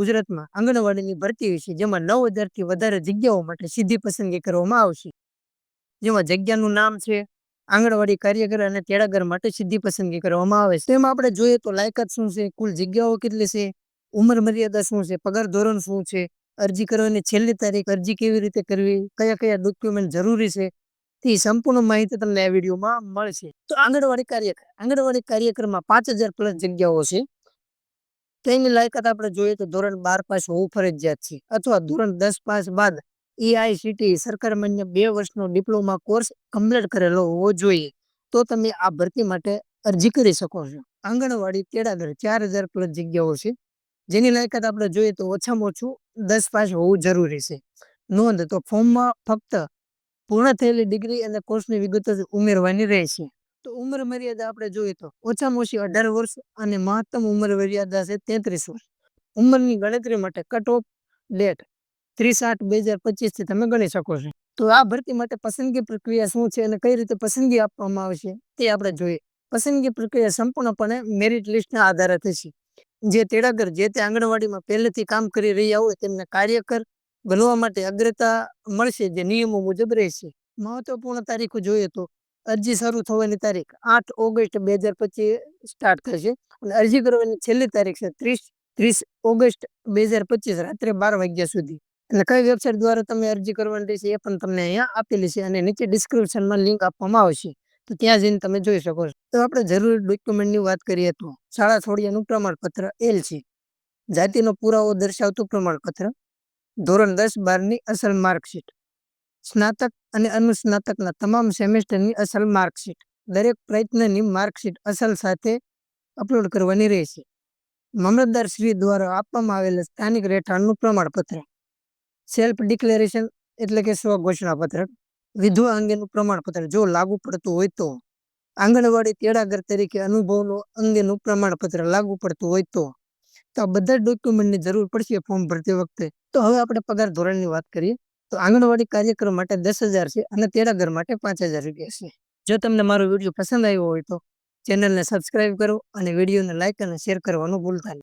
ગુજરાતમાં આંગણવાડીની ભરતી વિશે જેમાં નવ હજારથી વધારે જગ્યાઓ માટે સીધી પસંદગી કરવામાં આવશે. જેમાં જગ્યાનું નામ છે, આંગણવાડી કાર્યકર અને તેડાગર માટે સીધી પસંદગી કરવામાં આવે છે. તેમાં આપણે જોઈએ તો લાયકાત શું છે, કુલ જગ્યાઓ કેટલી છે, ઉંમર મર્યાદા શું છે, પગાર ધોરણ શું છે, અરજી કરવાની છેલ્લી તારીખ અરજી કેવી રીતે કરવી, કયા કયા ડોક્યુમેન્ટ જરૂરી છે, તે સંપૂર્ણ માહિતી તમને આ વિડીયોમાં મળશે. તો આંગણવાડી કાર્યકર આંગણવાડી કાર્યક્રમમાં પાંચ હજાર પ્લસ જગ્યાઓ છે. તેની લાયકાત આપણે જોઈએ તો ધોરણ બાર પાસ હોવું ફરજિયાત છે. અથવા ધોરણ દસ પાસ બાદ ઈઆઈસીટી સરકાર માન્ય બે વર્ષનો ડિપ્લોમા કોર્સ કમ્પ્લીટ કરેલો હોવો જોઈએ. તો તમે આ ભરતી માટે અરજી કરી શકો છો. આંગણવાડી તેડાગર ચાર હજાર પ્લસ જગ્યાઓ છે. જેની લાયકાત આપણે જોઈએ તો ઓછામાં ઓછું દસ પાસ હોવું જરૂરી છે. નોંધ તો ફોર્મમાં ફક્ત પૂર્ણ થયેલી ડિગ્રી અને કોર્સની વિગતો જ ઉમેરવાની રહેશે. તો ઉંમર મર્યાદા આપણે જોઈએ તો ઓછામાં ઓછી અઢાર વર્ષ અને મહત્તમ ઉંમર મર્યાદા છે તેત્રીસ વર્ષ. ઉંમરની ગણતરી માટે કટ ઓફ ડેટ ત્રીસ આઠ બે હજાર પચીસથી તમે ગણી શકો છો. તો આ ભરતી માટે પસંદગી પ્રક્રિયા શું છે અને કઈ રીતે પસંદગી આપવામાં આવશે તે આપણે જોઈએ. પસંદગી પ્રક્રિયા સંપૂર્ણપણે મેરિટ લિસ્ટના આધારે થશે જે તેડાગર જે તે આંગણવાડીમાં પહેલેથી કામ કરી રહ્યા હોય તેમને કાર્યકર બનવા માટે અગ્રતા મળશે જે નિયમો મુજબ રહેશે. મહત્વપૂર્ણ તારીખો જોઈએ તો અરજી શરૂ થવાની તારીખ આઠ ઓગસ્ટ બે હજાર પચીસ સ્ટાર્ટ થશે. અને અરજી કરવાની છેલ્લી તારીખ છે ત્રીસ ત્રીસ ઓગસ્ટ બે હજાર પચીસ રાત્રે બાર વાગ્યા સુધી. એટલે કઈ વેબસાઇટ દ્વારા તમે અરજી કરવાની રહેશે એ પણ તમને અહીંયા આપેલી છે અને નીચે ડિસ્ક્રિપ્શનમાં લિંક આપવામાં આવશે. તો ત્યાં જઈને તમે જોઈ શકો છો. તો આપણે જરૂરી ડોક્યુમેન્ટની વાત કરીએ તો શાળા છોડિયાનું પ્રમાણપત્ર એલ છે. જાતિનો પુરાવો દર્શાવતું પ્રમાણપત્ર. ધોરણ દસ બારની અસલ માર્કશીટ સ્નાતક અને અનુસ્નાતકના તમામ સેમેસ્ટરની અસલ માર્કશીટ. દરેક પ્રયત્નની માર્કશીટ અસલ સાથે અપલોડ કરવાની રહેશે. મામલતદાર શ્રી દ્વારા આપવામાં આવેલ સ્થાનિક રહેઠાણનું પ્રમાણપત્ર. સેલ્ફ ડિક્લેરેશન એટલે કે સ્વ ઘોષણાપત્ર. વિધવા અંગેનું પ્રમાણપત્ર. જો લાગુ પડતું હોય તો. આંગણવાડી તેડાગર તરીકે અનુભવનો અંગેનું પ્રમાણપત્ર લાગુ પડતું હોય તો. તો આ બધા ડોક્યુમેન્ટની જરૂર પડશે ફોર્મ ભરતી વખતે. તો હવે આપણે પગાર ધોરણની વાત કરીએ. તો આંગણવાડી કાર્યક્રમ માટે દસ હજાર છે અને તેડાગર માટે પાંચ હજાર રૂપિયા છે. જો તમને મારો વીડિયો પસંદ આવ્યો હોય તો ચેનલને સબસ્ક્રાઈબ કરો અને વિડીયોને લાઇક અને શેર કરવાનું ભૂલતા નહીં